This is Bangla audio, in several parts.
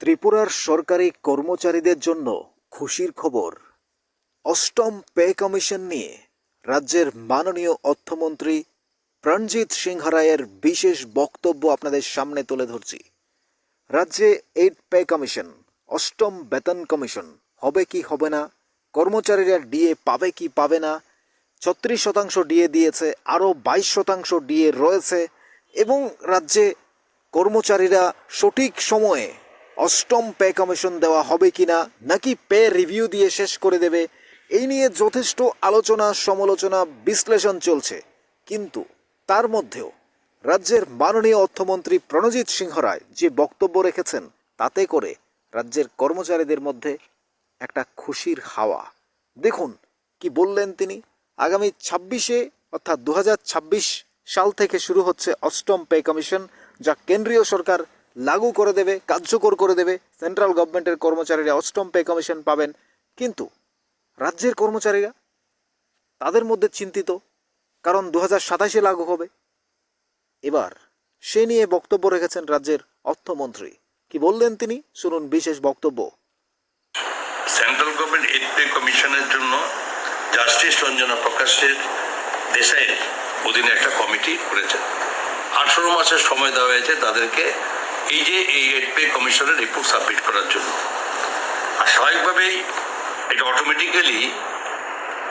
ত্রিপুরার সরকারি কর্মচারীদের জন্য খুশির খবর। অষ্টম পে কমিশন নিয়ে রাজ্যের মাননীয় অর্থমন্ত্রী প্রণজিৎ সিংহ রায়ের বিশেষ বক্তব্য আপনাদের সামনে তুলে ধরছি। রাজ্যে এইট পে কমিশন, অষ্টম বেতন কমিশন, হবে কি হবে না, কর্মচারীরা ডিএ পাবে কি পাবে না, ছত্রিশ শতাংশ ডিএ দিয়েছে, আরও বাইশ শতাংশ ডিএ রয়েছে এবং রাজ্যে কর্মচারীরা সঠিক সময়ে অষ্টম পে কমিশন দেওয়া হবে কিনা, নাকি পে রিভিউ দিয়ে শেষ করে দেবে, এই নিয়ে যথেষ্ট আলোচনা, সমালোচনা, বিশ্লেষণ চলছে। কিন্তু তার মধ্যেও রাজ্যের মাননীয় অর্থমন্ত্রী প্রণজিৎ সিংহ রায় যে বক্তব্য রেখেছেন, তাতে করে রাজ্যের কর্মচারীদের মধ্যে একটা খুশির হাওয়া। দেখুন কি বললেন তিনি। আগামী ছাব্বিশে, অর্থাৎ দু হাজার ছাব্বিশ সাল থেকে শুরু হচ্ছে অষ্টম পে কমিশন, যা কেন্দ্রীয় সরকার লাগু করে দেবে, কার্যকর করে দেবে। সেন্ট্রাল গভর্নমেন্টের কর্মচারীরা অষ্টম পে কমিশন পাবেন। কিন্তু রাজ্যের কর্মচারীরা তাদের মধ্যে চিন্তিত, কারণ দু হাজার সাতাশে লাগু হবে। এবার সে নিয়ে বক্তব্য রেখেছেন রাজ্যের অর্থমন্ত্রী। কি বললেন তিনি? শুনুন বিশেষ বক্তব্য। সেন্ট্রাল গভর্নমেন্ট এইড পে কমিশনের জন্য জাস্টিস রঞ্জনা প্রকাশের দেশাইয়ের অধীনে একটা কমিটি করেছে। আঠারো মাসের সময় দেওয়া হয়েছে তাদেরকে এই যে এই পে কমিশনের রিপোর্ট সাবমিট করার জন্য, আর স্বাভাবিকভাবেই এটা অটোমেটিক্যালি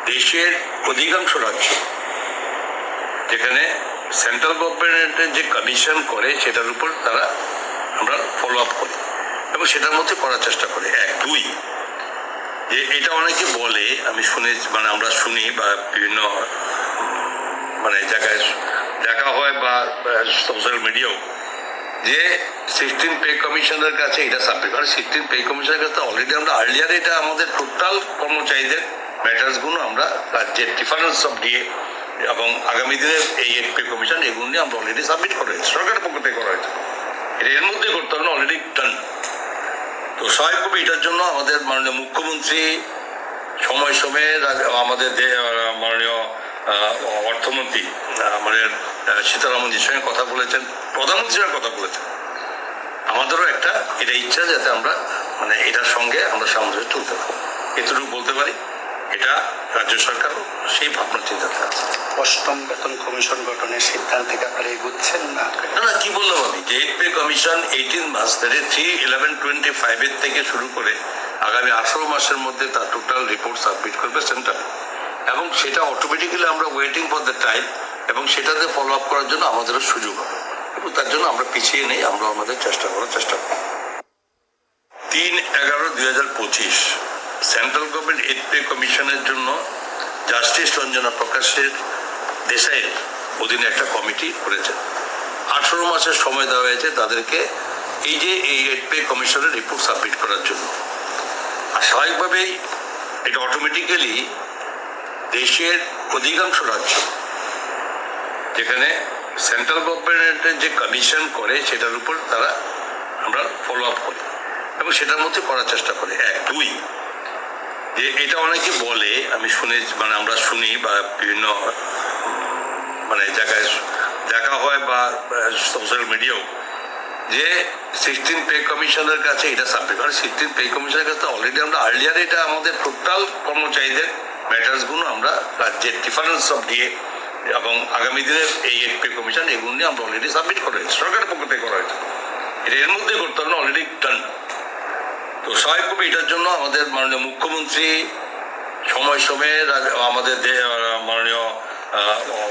দেশের অধিকাংশ রাজ্য, যেখানে সেন্ট্রাল গভর্নমেন্টের যে কমিশন করে, সেটার উপর তারা আমরা ফলো আপ করি এবং সেটার মধ্যে করার চেষ্টা করে। এক, দুই, যে এটা অনেকে বলে, আমি শুনে মানে আমরা শুনি বা বিভিন্ন মানে জায়গায় দেখা হয় বা সোশ্যাল মিডিয়াও যে সিক্সটিন পে কমিশনের কাছে এটা সাবমিট মানে সিক্সটিন পে কমিশনের কাছে অলরেডি আমরা আর্লিয়ার এটা আমাদের টোটাল কর্মচারীদের ম্যাটার্সগুলো আমরা রাজ্যের ডিফারেন্স অফ দিয়ে এবং আগামী দিনের এই পে কমিশন এগুলো নিয়ে আমরা অলরেডি সাবমিট করা সরকারের পক্ষ থেকে করা হয়েছে। এটা এর মধ্যে করতে হবে না অলরেডি ডান তো স্বাভাবিকভাবে এটার জন্য আমাদের মাননীয় মুখ্যমন্ত্রী সময় সময়ে আমাদের মাননীয় অর্থমন্ত্রী আমাদের সীতারামনজির সঙ্গে কথা বলেছেন প্রধানমন্ত্রীর সঙ্গে কথা বলেছেন। আমাদেরও একটা এটা ইচ্ছা যাতে আমরা মানে এটার সঙ্গে আমরা সামঞ্জস্য চলতে পারি। এতটুকু বলতে পারি এটা রাজ্য সরকারও সেই ভাবনা চিন্তাতে আছে। অষ্টম বেতন কমিশন গঠনের সিদ্ধান্তে আপনারা এগুচ্ছেন না? না না কি বললাম আমি? যে এইট পে কমিশন এইটিন মাস ধরে থ্রি ইলেভেন টোয়েন্টি ফাইভের থেকে শুরু করে আগামী আঠারো মাসের মধ্যে তার টোটাল রিপোর্ট সাবমিট করবে সেন্টার এবং সেটা অটোমেটিক্যালি আমরা ওয়েটিং ফর দ্য টাইম এবং সেটাতে ফলো আপ করার জন্য আমাদেরও সুযোগ হবে। এবং তার জন্য আমরা পিছিয়ে নেই আমরা আমাদের চেষ্টা করার চেষ্টা করি তিন এগারো দুই হাজার পঁচিশ সেন্ট্রাল গভর্নমেন্ট এইড পে কমিশনের জন্য জাস্টিস রঞ্জনা প্রকাশের দেশাইয়ের অধীনে একটা কমিটি করেছে। আঠারো মাসের সময় দেওয়া হয়েছে তাদেরকে এই যে এই এইড পে কমিশনের রিপোর্ট সাবমিট করার জন্য। আর স্বাভাবিকভাবেই এটা অটোমেটিক্যালি দেশের অধিকাংশ রাজ্য যেখানে সেন্ট্রাল গভর্নমেন্টের যে কমিশন করে, সেটার উপর তারা আমরা ফলো আপ করি এবং সেটার মধ্যে করার চেষ্টা করি। এক, দুই, যে এটা অনেকে বলে, আমি শুনে মানে আমরা শুনি বা বিভিন্ন মানে জায়গায় দেখা হয় বা, সোশ্যাল মিডিয়াও, যে সিক্সটিন পে কমিশনের কাছে এটা সাবমিট মানে সিক্সটিন পে কমিশনের কাছে অলরেডি আমরা আর্লিয়ার এটা আমাদের টোটাল কর্মচারীদের ম্যাটার্সগুলো আমরা রাজ্যের ডিফারেন্স অফ দিয়ে এবং আগামী দিনের এই এইট পে কমিশন এগুলো নিয়ে আমরা অলরেডি সাবমিট করা সরকারের পক্ষ থেকে করা হয়েছে। এটা এর মধ্যে করতে হবে না অলরেডি ডান তো স্বাভাবিকভাবে এটার জন্য আমাদের মাননীয় মুখ্যমন্ত্রী সময় সময়ে আমাদের মাননীয়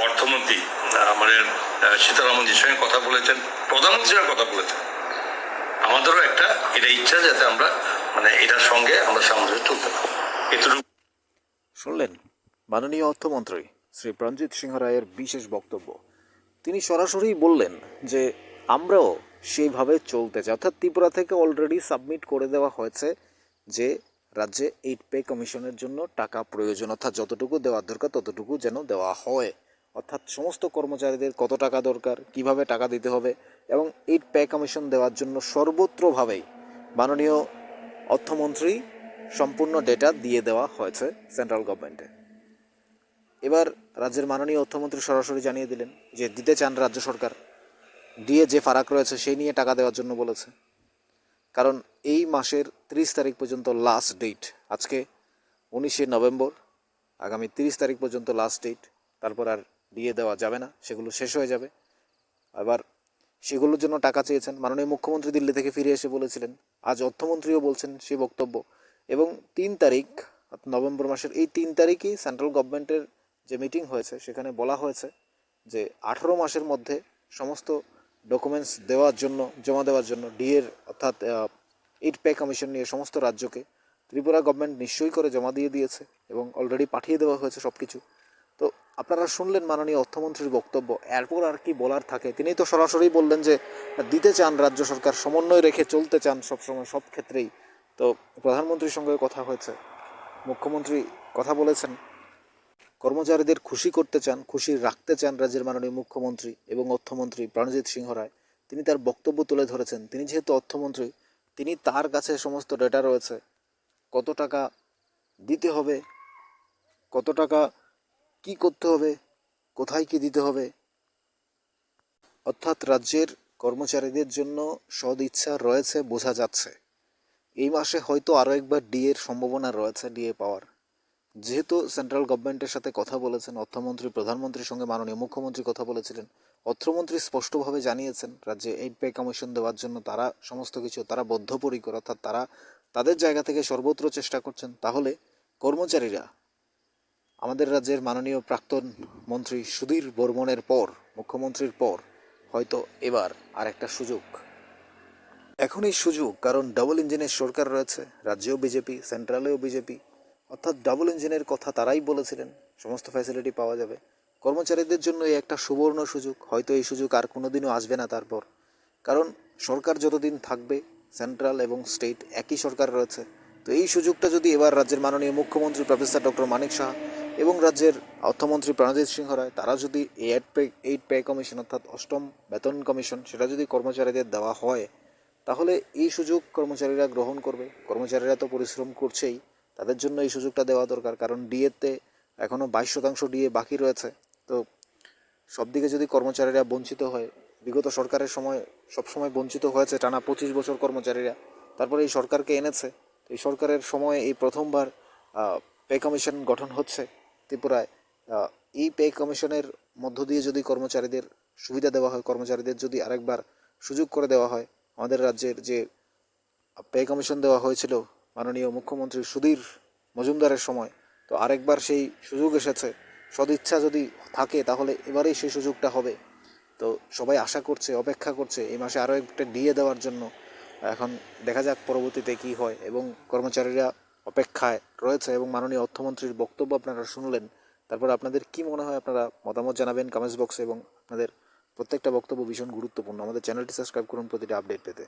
অর্থমন্ত্রী, আমাদের সীতারামনজির সঙ্গে কথা বলেছেন, প্রধানমন্ত্রীর কথা বলেছেন। আমাদেরও একটা এটা ইচ্ছা যাতে আমরা মানে এটার সঙ্গে আমরা সামঞ্জস্য চলতে পারি। এতটুকু। শুনলেন মাননীয় অর্থমন্ত্রী। শ্রী প্রণজিৎ সিংহ রায়ের বিশেষ বক্তব্য। তিনি সরাসরি বললেন যে, আমরাও সেইভাবে চলতে চাই। অর্থাৎ ত্রিপুরা থেকে অলরেডি সাবমিট করে দেওয়া হয়েছে যে, রাজ্যে এইট পে কমিশনের জন্য টাকা প্রয়োজন। অর্থাৎ যতটুকু দেওয়ার দরকার, ততটুকু যেন দেওয়া হয়। অর্থাৎ সমস্ত কর্মচারীদের কত টাকা দরকার, কীভাবে টাকা দিতে হবে এবং এইট পে কমিশন দেওয়ার জন্য সর্বত্রভাবেই মাননীয় অর্থমন্ত্রী সম্পূর্ণ ডেটা দিয়ে দেওয়া হয়েছে সেন্ট্রাল গভর্নমেন্টে এবার রাজ্যের মাননীয় অর্থমন্ত্রী সরাসরি জানিয়ে দিলেন যে দিতে চান রাজ্য সরকার। দিয়ে যে ফারাক রয়েছে সেই নিয়ে টাকা দেওয়ার জন্য বলেছে। কারণ এই মাসের তিরিশ তারিখ পর্যন্ত লাস্ট ডেট আজকে উনিশে নভেম্বর, আগামী তিরিশ তারিখ পর্যন্ত লাস্ট ডেট তারপর আর দিয়ে দেওয়া যাবে না, সেগুলো শেষ হয়ে যাবে। আবার সেগুলোর জন্য টাকা চেয়েছেন মাননীয় মুখ্যমন্ত্রী দিল্লি থেকে ফিরে এসে বলেছিলেন। আজ অর্থমন্ত্রীও বলছেন সে বক্তব্য। এবং তিন তারিখ, নভেম্বর মাসের এই তিন তারিখই সেন্ট্রাল গভর্নমেন্টের যে মিটিং হয়েছে, সেখানে বলা হয়েছে যে আঠারো মাসের মধ্যে সমস্ত ডকুমেন্টস দেওয়ার জন্য, জমা দেওয়ার জন্য ডিএর অর্থাৎ এইট পে কমিশন নিয়ে সমস্ত রাজ্যকে ত্রিপুরা গভর্নমেন্ট নিশ্চয়ই করে জমা দিয়ে দিয়েছে এবং অলরেডি পাঠিয়ে দেওয়া হয়েছে সব কিছু তো আপনারা শুনলেন মাননীয় অর্থমন্ত্রীর বক্তব্য, এরপর আর কি বলার থাকে? তিনি তো সরাসরি বললেন যে দিতে চান, রাজ্য সরকার সমন্বয় রেখে চলতে চান সবসময়, সব ক্ষেত্রেই। তো প্রধানমন্ত্রীর সঙ্গে কথা হয়েছে। মুখ্যমন্ত্রী কথা বলেছেন। কর্মচারীদের খুশি করতে চান, খুশি রাখতে চান রাজ্যের মাননীয় মুখ্যমন্ত্রী এবং অর্থমন্ত্রী প্রাণজিৎ সিংহ রায়। তিনি তার বক্তব্য তুলে ধরেছেন। তিনি যেহেতু অর্থমন্ত্রী, তিনি তার কাছে সমস্ত ডেটা রয়েছে। কত টাকা দিতে হবে, কত টাকা কি করতে হবে, কোথায় কি দিতে হবে। অর্থাৎ রাজ্যের কর্মচারীদের জন্য সদ ইচ্ছা রয়েছে, বোঝা যাচ্ছে। এই মাসে হয়তো আরও একবার ডিএর সম্ভাবনা রয়েছে ডিএ পাওয়ার যেহেতু সেন্ট্রাল গভর্নমেন্টের সাথে কথা বলেছেন, অর্থমন্ত্রী, প্রধানমন্ত্রীর সঙ্গে মাননীয় মুখ্যমন্ত্রী কথা বলেছিলেন, অর্থমন্ত্রী স্পষ্টভাবে জানিয়েছেন, রাজ্যে এইট পে কমিশন দেওয়ার জন্য তারা সমস্ত কিছু, তারা বদ্ধপরিকর, অর্থাৎ তারা তাদের জায়গা থেকে সর্বত্র চেষ্টা করছেন, তাহলে কর্মচারীরা আমাদের রাজ্যের মাননীয় প্রাক্তন মন্ত্রী সুধীর বর্মনের পর, মুখ্যমন্ত্রীর পর, হয়তো এবার আর একটা সুযোগ। এখন এই সুযোগ, কারণ ডাবল ইঞ্জিনের সরকার রয়েছে, রাজ্যেও বিজেপি সেন্ট্রালেও বিজেপি অর্থাৎ ডাবল ইঞ্জিনের কথা তারাই বলেছিলেন, সমস্ত ফ্যাসিলিটি পাওয়া যাবে। কর্মচারীদের জন্য এই একটা সুবর্ণ সুযোগ, হয়তো এই সুযোগ আর কোনোদিনও আসবে না তারপর। কারণ সরকার যতদিন থাকবে সেন্ট্রাল এবং স্টেট একই সরকার রয়েছে। তো এই সুযোগটা যদি এবার রাজ্যের মাননীয় মুখ্যমন্ত্রী প্রফেসর ডক্টর মানিক শাহ এবং রাজ্যের অর্থমন্ত্রী প্রণজিৎ সিংহ রায়, তারা যদি এই eight pay eight pay commission অর্থাৎ অষ্টম বেতন কমিশন সেটা যদি কর্মচারীদের দেওয়া হয়, তাহলে এই সুযোগ কর্মচারীরা গ্রহণ করবে। কর্মচারীরা তো পরিশ্রম করছেই। তাদের জন্য এই সুযোগটা দেওয়া দরকার, কারণ ডিএতে এখনও বাইশ শতাংশ ডিএ বাকি রয়েছে। তো সব দিকে যদি কর্মচারীরা বঞ্চিত হয়, বিগত সরকারের সময় সবসময় বঞ্চিত হয়েছে টানা পঁচিশ বছর কর্মচারীরা, তারপরে এই সরকারকে এনেছে। এই সরকারের সময়ে এই প্রথমবার পে কমিশন গঠন হচ্ছে ত্রিপুরায়। এই পে কমিশনের মধ্য দিয়ে যদি কর্মচারীদের সুবিধা দেওয়া হয়, কর্মচারীদের যদি আরেকবার সুযোগ করে দেওয়া হয়, আমাদের রাজ্যের যে পে কমিশন দেওয়া হয়েছিল মাননীয় মুখ্যমন্ত্রী সুধীর মজুমদারের সময়। তো আরেকবার সেই সুযোগ এসেছে। সদিচ্ছা যদি থাকে, তাহলে এবারেই সেই সুযোগটা হবে। তো সবাই আশা করছে, অপেক্ষা করছে এই মাসে আরও একটা ডিএ দেওয়ার জন্য। এখন দেখা যাক পরবর্তীতে কি হয় এবং কর্মচারীরা অপেক্ষায় রয়েছে এবং মাননীয় অর্থমন্ত্রীর বক্তব্য আপনারা শুনলেন। তারপর আপনাদের কি মনে হয় আপনারা মতামত জানাবেন কমেন্টস বক্সে এবং আপনাদের প্রত্যেকটা বক্তব্য ভীষণ গুরুত্বপূর্ণ। আমাদের চ্যানেলটি সাবস্ক্রাইব করুন প্রতিটা আপডেট পেতে।